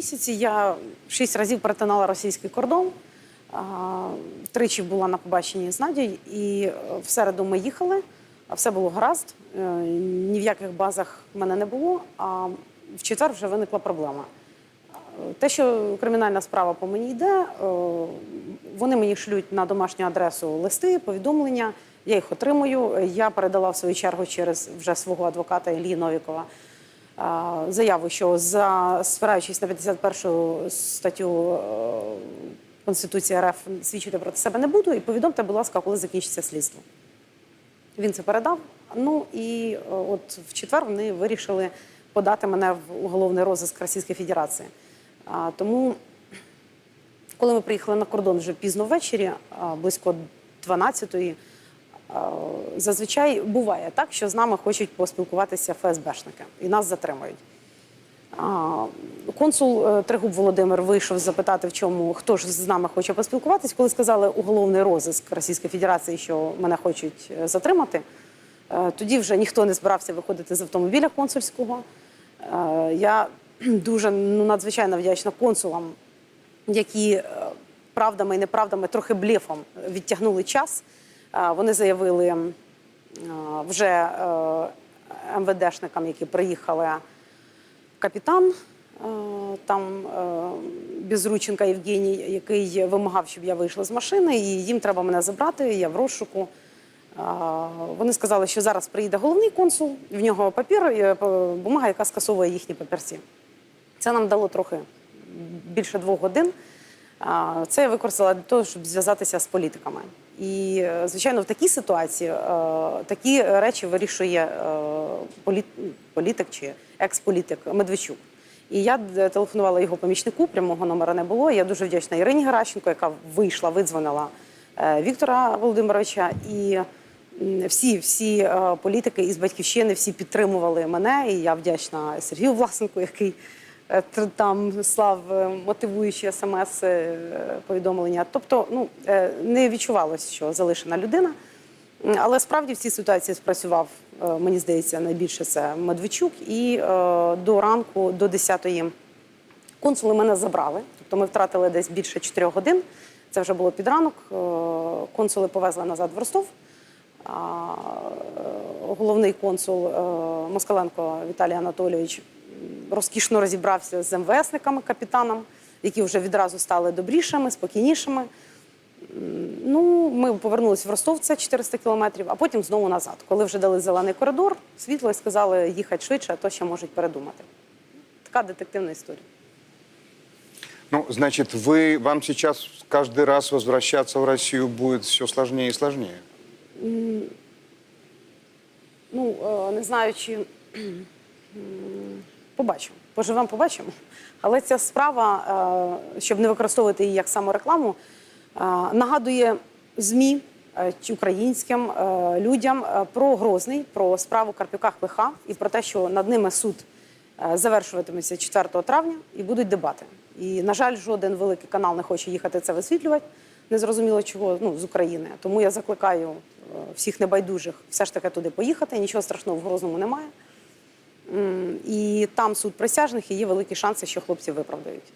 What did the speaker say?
місяці я шість разів перетинала російський кордон. Тричі була на побаченні з Надією, і е, в середу ми їхали, а все було гаразд. Е, Ні в яких базах мене не було. А в четвер вже виникла проблема. Те, що кримінальна справа по мені йде, е, вони мені шлють на домашню адресу листи, повідомлення. Я їх отримую. Я передала в свою чергу через вже свого адвоката Ілії Новікова заяву, що за спираючись на 51 статтю е, Конституції РФ свідчити проти себе не буду. І повідомте, будь ласка, коли закінчиться слідство. Він це передав. Ну і е, от в четвер вони вирішили подати мене в уголовний розиск Російської Федерації. А, тому, коли ми приїхали на кордон вже пізно ввечері, а, близько 12-ї, а, зазвичай буває так, що з нами хочуть поспілкуватися ФСБшники і нас затримують. Консул е, Тригуб Володимир вийшов запитати, в чому хто ж з нами хоче поспілкуватись. Коли сказали уголовний розиск Російської Федерації, що мене хочуть е, затримати, е, тоді вже ніхто не збирався виходити з автомобіля консульського. Я дуже ну, надзвичайно вдячна консулам, які правдами і неправдами трохи блефом відтягнули час. Вони заявили вже е, МВДшникам, які приїхали капітан, е, там е, Безрученка Євгеній, який вимагав, щоб я вийшла з машини, і їм треба мене забрати, я в розшуку. Вони сказали, що зараз приїде головний консул, в нього папір, бумага, яка скасовує їхні папірці. Це нам дало трохи більше двох годин. Це я використала для того, щоб зв'язатися з політиками. І, е, звичайно, в такій ситуації е, такі речі вирішує е, політик чи експолітик Медведчук. І я телефонувала його помічнику, прямого номера не було. Я дуже вдячна Ірині Геращенко, яка вийшла, видзвонила Віктора Володимировича. І всі, всі політики із батьківщини всі підтримували мене. І я вдячна Сергію Власенку, який там слав е, мотивуючі смс е. Тобто, ну е, не відчувалось, що залишена людина. Але справді в цій ситуації спрацював, е, мені здається, найбільше це Медведчук. І е, до ранку, до 10-ї консули мене забрали. Тобто ми втратили десь більше 4 годин. Це вже було під ранок. Е, Консули повезли назад в Ростов. Е, Головний консул е, Москаленко Віталій Анатолійович розкішно розібрався з МВСниками, капітаном, які вже відразу стали добрішими, спокійнішими. Ну, ми повернулися в Ростов, це 400 кілометрів, а потім знову назад. Коли вже дали зелений коридор, світло і сказали їхати швидше, а то ще можуть передумати. Така детективна історія. Ну, значит, вы, вам сейчас каждый раз возвращаться в Россию будет все сложнее и сложнее. Ну, е, не знаю, чи побачимо. Поживемо, побачимо. Але ця справа, е, щоб не використовувати її як саморекламу, е, нагадує ЗМІ е, українським людям про Грозний, про справу Карпюка Хлиха і про те, що над ними суд завершуватиметься 4 травня і будуть дебати. І, на жаль, жоден великий канал не хоче їхати це висвітлювати. Незрозуміло чого ну, з України. Тому я закликаю всіх небайдужих все ж таки туди поїхати. Нічого страшного в Грозному немає. І там суд присяжних і є великі шанси, що хлопці виправдають.